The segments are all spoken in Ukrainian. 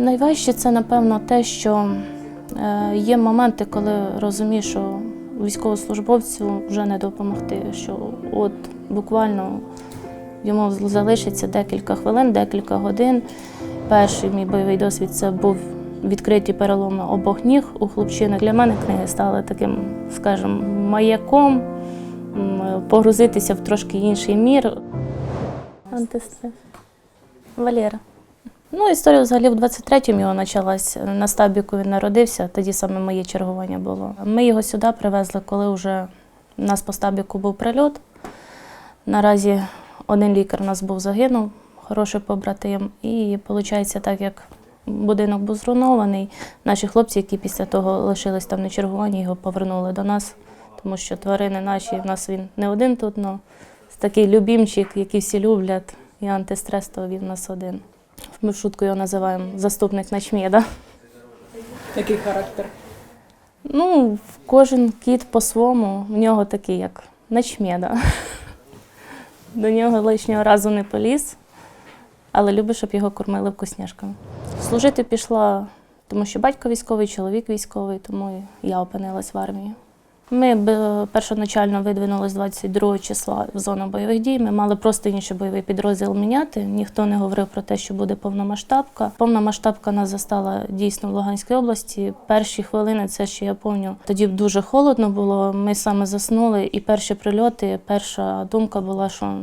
Найважче це, напевно, те, що е, є моменти, коли розумієш, що військовослужбовцю вже не допомогти, що от буквально йому залишиться декілька хвилин, декілька годин. Перший мій бойовий досвід це був відкриті переломи обох ніг у хлопчини. Для мене книги стали таким, скажімо, маяком, погрузитися в трошки інший мір. Антистрес. Валера. Ну, історія взагалі в 23-му його почалась. На стабіку він народився, тоді саме моє чергування було. Ми його сюди привезли, коли вже у нас по стабіку був прильот. Наразі один лікар у нас був загинув, хороший побратим. І виходить, так як будинок був зруйнований, наші хлопці, які після того лишились там на чергуванні, його повернули до нас, тому що тварини наші, в нас він не один тут, але такий любімчик, який всі люблять, і антистрес, то він у нас один. Ми в шутку його називаємо заступник начмеда. Який характер? Ну, кожен кіт по-своєму, в нього такий, як начмеда. До нього лишнього разу не поліз, але любить, щоб його кормили вкусняшками. Служити пішла, тому що батько військовий, чоловік військовий, тому я опинилась в армії. Ми б- першоначально видвинулись 22 числа в зону бойових дій. Ми мали просто інший бойовий підрозділ міняти. Ніхто не говорив про те, що буде повномасштабка. Повномасштабка нас застала дійсно в Луганській області. Перші хвилини, це ще я пам'ятаю, тоді дуже холодно було. Ми саме заснули, і перші прильоти, перша думка була, що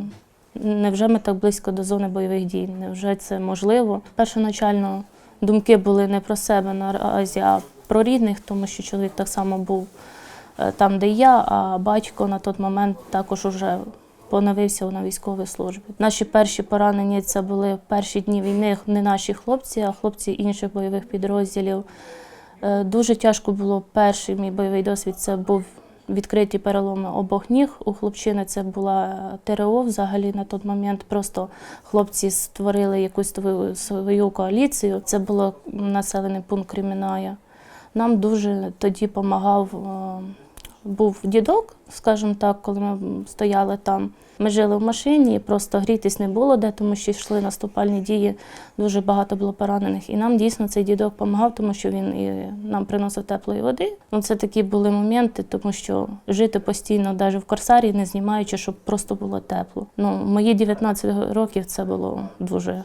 невже ми так близько до зони бойових дій? Невже це можливо? Першоначально думки були не про себе наразі, а про рідних, тому що чоловік так само був е, там, де я, а батько на той момент також уже поновився на військовій службі. Наші перші поранення це були перші дні війни не наші хлопці, а хлопці інших бойових підрозділів. Е, Дуже тяжко було перший мій бойовий досвід. Це був відкриті переломи обох ніг. У хлопчини це була ТРО взагалі на той момент. Просто хлопці створили якусь свою, коаліцію. Це було населений пункт Креміная. Нам дуже тоді допомагав. Був дідок, скажімо так, коли ми стояли там. Ми жили в машині, просто грітись не було де, тому що йшли наступальні дії, дуже багато було поранених. І нам дійсно цей дідок допомагав, тому що він і нам приносив теплої води. Ну, це такі були моменти, тому що жити постійно, навіть в корсарі, не знімаючи, щоб просто було тепло. Ну, мої 19 років це було дуже,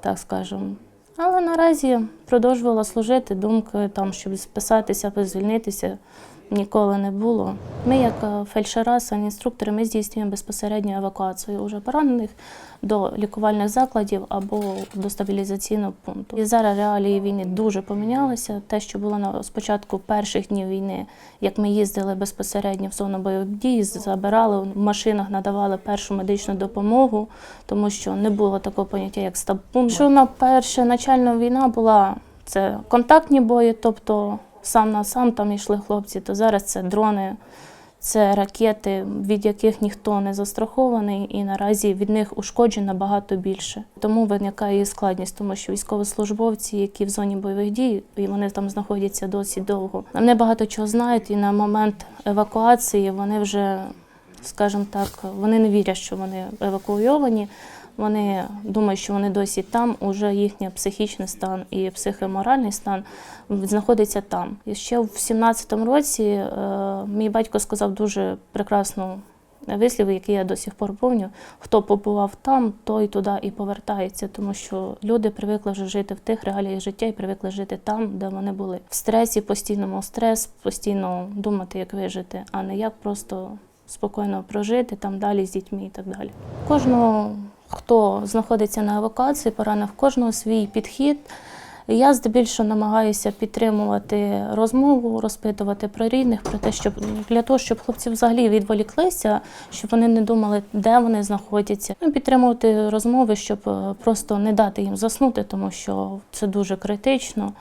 так скажемо. Але наразі продовжувала служити думки, там, щоб списатися, звільнитися ніколи не було. Ми, як е, фельдшера, санінструктори, ми здійснюємо безпосередньо евакуацію уже поранених до лікувальних закладів або до стабілізаційного пункту. І зараз реалії війни дуже помінялися. Те, що було на спочатку перших днів війни, як ми їздили безпосередньо в зону бойових дій, забирали в машинах, надавали першу медичну допомогу, тому що не було такого поняття, як стаб-пункт. Що на перша начальна війна була це контактні бої, тобто сам на сам там йшли хлопці, то зараз це дрони, це ракети, від яких ніхто не застрахований, і наразі від них ушкоджень набагато більше. Тому виникає і складність, тому що військовослужбовці, які в зоні бойових дій, і вони там знаходяться досить довго. Вони багато чого знають, і на момент евакуації вони вже, скажімо так, вони не вірять, що вони евакуйовані. Вони думають, що вони досі там, уже їхній психічний стан і психоморальний стан знаходиться там. І ще в 17-му році е, мій батько сказав дуже прекрасну вислів, який я до сих пор пам'ятаю. Хто побував там, той туди і повертається, тому що люди привикли вже жити в тих реаліях життя і привикли жити там, де вони були. В стресі, постійному стрес, постійно думати, як вижити, а не як просто спокійно прожити там далі з дітьми і так далі. Кожного хто знаходиться на евакуації, поранив кожного свій підхід. Я здебільшого намагаюся підтримувати розмову, розпитувати про рідних, про те, щоб для того, щоб хлопці взагалі відволіклися, щоб вони не думали, де вони знаходяться. Ну, підтримувати розмови, щоб е, просто не дати їм заснути, тому що це дуже критично.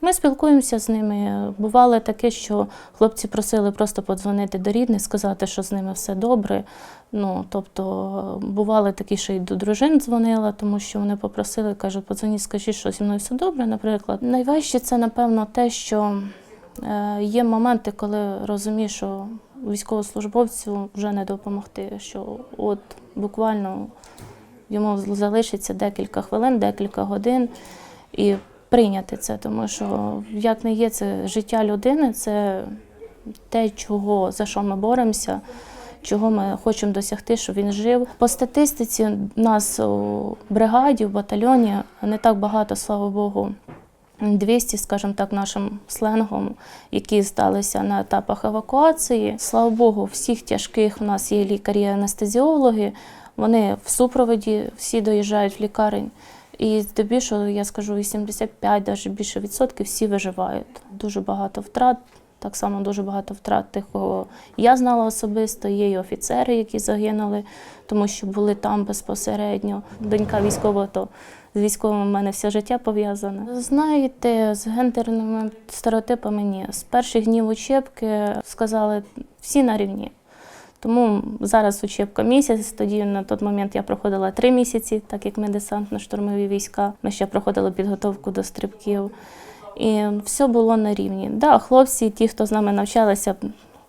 Ми спілкуємося з ними. Бувало таке, що хлопці просили просто подзвонити до рідних, сказати, що з ними все добре. Ну, тобто, бували такі, що й до дружин дзвонила, тому що вони попросили, кажуть, подзвоніть, скажіть, що зі мною все добре, наприклад. Найважче це, напевно, те, що е, є моменти, коли розумієш, що військовослужбовцю вже не допомогти, що от буквально йому залишиться декілька хвилин, декілька годин. І прийняти це, тому що як не є це життя людини, це те, чого за що ми боремося, чого ми хочемо досягти, щоб він жив. По статистиці нас у бригаді, в батальйоні не так багато, слава Богу. 200, скажімо так, нашим сленгом, які здалися на етапах евакуації. Слава Богу, всіх тяжких в нас є лікарі-анестезіологи. Вони в супроводі всі доїжджають в лікарень. І здебільшого, я скажу, 85, навіть більше відсотків всі виживають. Дуже багато втрат. Так само дуже багато втрат тих, кого я знала особисто. Є і офіцери, які загинули, тому що були там безпосередньо. Донька військова, то з військовим в мене все життя пов'язане. Знаєте, з гендерними стереотипами ні. З перших днів учебки сказали всі на рівні. Тому зараз учебка місяць. Тоді на той момент я проходила три місяці, так як ми десантно-штурмові війська. Ми ще проходили підготовку до стрибків. І все було на рівні. Да, хлопці, ті, хто з нами навчалися,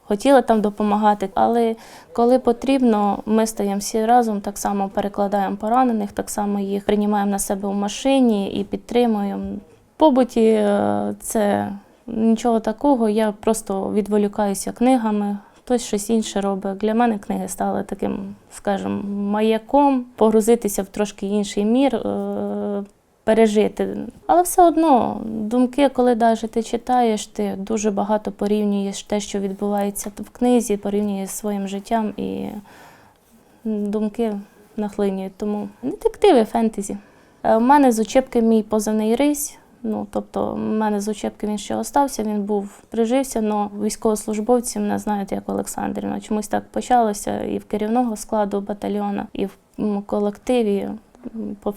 хотіли там допомагати, але коли потрібно, ми стаємо всі разом, так само перекладаємо поранених, так само їх приймаємо на себе в машині і підтримуємо. Побуті е, це нічого такого, я просто відволікаюся книгами. Хтось щось інше робить. Для мене книги стали таким, скажімо, маяком, погрузитися в трошки інший мір, е, пережити. Але все одно, думки, коли навіть ти читаєш, ти дуже багато порівнюєш те, що відбувається в книзі, порівнюєш зі своїм життям і думки нахлинюють. Тому детективи фентезі. Е, У мене з учебки мій позивний рись. Ну, тобто, в мене з учебки він ще остався, він був прижився, але військовослужбовці мене знають як Олександрівна. Чомусь так почалося і в керівного складу батальйону, і в колективі по,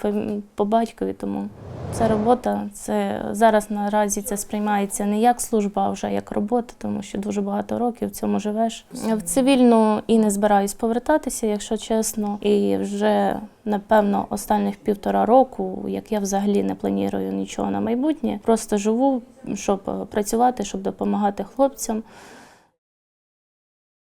по батькові. Тому це робота. Це зараз наразі це сприймається не як служба, а вже як робота, тому що дуже багато років в цьому живеш. В цивільну і не збираюсь повертатися, якщо чесно. І вже напевно останніх півтора року, як я взагалі не планую нічого на майбутнє, просто живу, щоб е, працювати, щоб допомагати хлопцям.